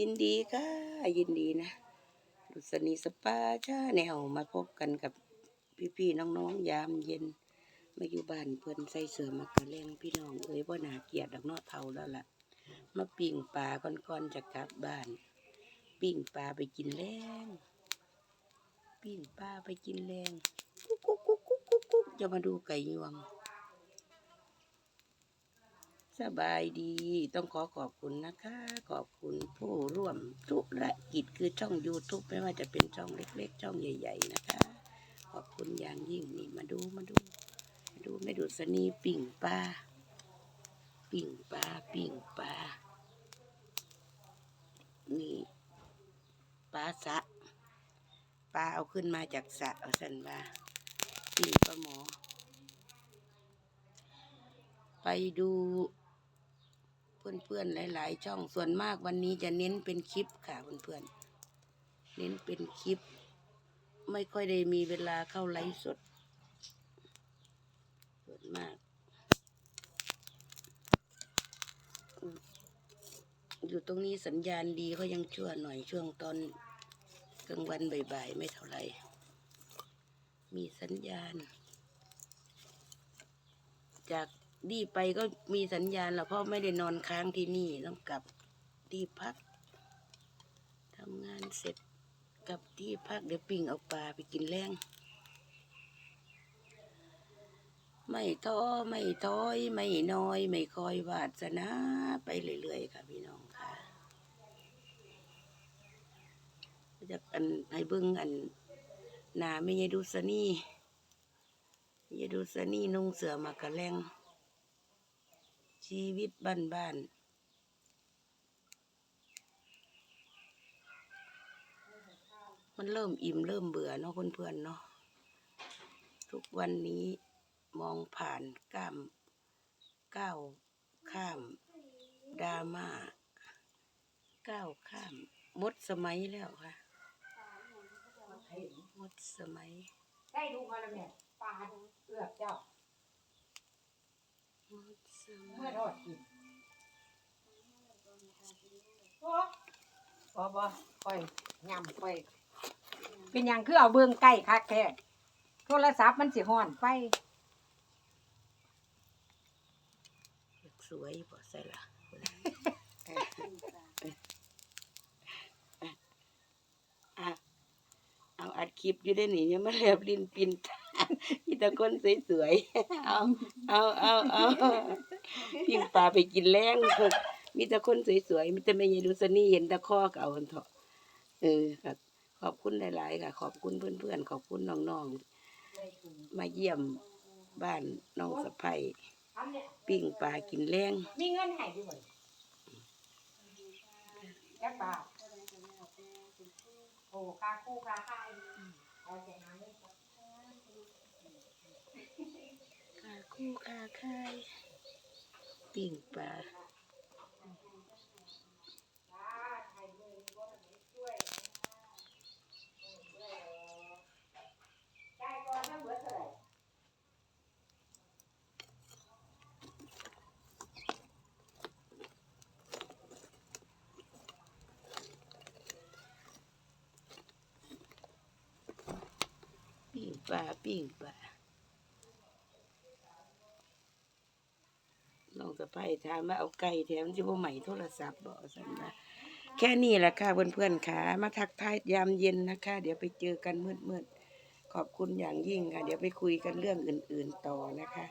ยินดีค่ะ ยินดีนะดุษณีสปาชาแนวมาพบกันกับพี่ๆน้องๆยามเย็น มาอยู่บ้านเพื่อนใส่เสื้อมากระเลงพี่น้องเอ้ยว่านาเกลียดดอกเนอเทาแล้วล่ะ มาปิ่งปลาก่อนๆจะกลับบ้าน ปิ่งปลาไปกินแรงปิ่งปลาไปกินแรงกุ๊กกุ๊กกุ๊กกุ๊กกุ๊กกุ๊กจะมาดูไก่ยวง สบายดีต้องขอขอบคุณนะคะ ขอบคุณผู้ร่วมธุรกิจคือช่อง YouTube ไม่ว่าจะเป็นช่องเล็ก ๆ ช่องใหญ่ ๆ นะคะ ขอบคุณอย่างยิ่งนี่มาดูมาดูมาดูไม่ดูสนีปิ่งปลาปิ่งปลาปิ่งปลานี่ปลาสะปลาเอาขึ้นมาจากสะเอาสันว่าปิ่งปลาหมอไปดู เพื่อนๆหลาย ๆ ช่องส่วนมากวันนี้จะเน้นเป็นคลิปค่ะเพื่อนๆเน้นเป็นคลิป ไม่ค่อยได้มีเวลาเข้าไลฟ์สดส่วนมากอยู่ตรงนี้สัญญาณดีก็ยังชั่วหน่อยช่วงตอนกลางวันบ่ายๆไม่เท่าไหร่ มีสัญญาณ จาก ดีไปก็มีสัญญาณแล้วเพราะไม่ได้นอนค้างที่นี่ต้องกลับที่พักทำงานเสร็จกลับที่พักเดี๋ยวปิ่งเอาปลาไปกินแรงไม่ท้อไม่ถอยไม่น้อย ไม่คอยวาสนาไปเรื่อยๆค่ะพี่น้องค่ะจะอันให้เบิ้งอันหนาไม่ยดูสนี่ยดูสนี่นุ่งเสือมากระแรง ชีวิตบ้านๆมันเริ่มอิ่มเริ่มเบื่อเนาะเพื่อนๆเนาะทุกวันนี้มองผ่านก้ามก้าวข้ามดราม่าก้าวข้ามมดสมัยแล้วค่ะมดสมัยได้ดูมาแล้วแม่ปลาเอือกเจ้ามดส เมื่มัอยทอดกินโอ้บ่บ่ค่อยยำค่อย เป็นหยังคือเอาเบื้องใกล้คักแท้โทรศัพท์มันสิฮ้อนไฟอยากสวยบ่ใส่ละอะเอาอัดคลิปอยู่ได้หนิยังมาแลบลิ้นปินตา อีตะคนสวยๆ เอาเอาเอาเอาปิ้งปลาไปกินแรงมีแต่คนสวยๆ มีแต่ไม่ยายดูสนี่เห็นแตะข้อเก่าคนเถอะเออครับขอบคุณหลายๆค่ะ ขอบคุณเพื่อนๆ ขอบคุณน้องๆ มาเยี่ยมบ้านน้องสะใภ้ทำเนี่ยปิ้งปลากินแรงมีเงินให้ด้วยจักบาทโอ้ค่าคู่ค่าค่ายเอาใจหาเงินก่ ค่าคู่ค่าค่ายปิ้งปลา ได้ก่อนถ้าเบิดเท่าไหร่ ปิ้งปลาปิ้งปล น้องสะใภ้ถามว่าเอาไก่แถมจะบ่ใหม่โทรศัพท์บอกสันนะแค่นี้แหละค่ะเพื่อนๆค่ะ มาทักทายยามเย็นนะคะ เดี๋ยวไปเจอกันมืดๆขอบคุณอย่างยิ่งค่ะ เดี๋ยวไปคุยกันเรื่องอื่น ๆต่อนะคะ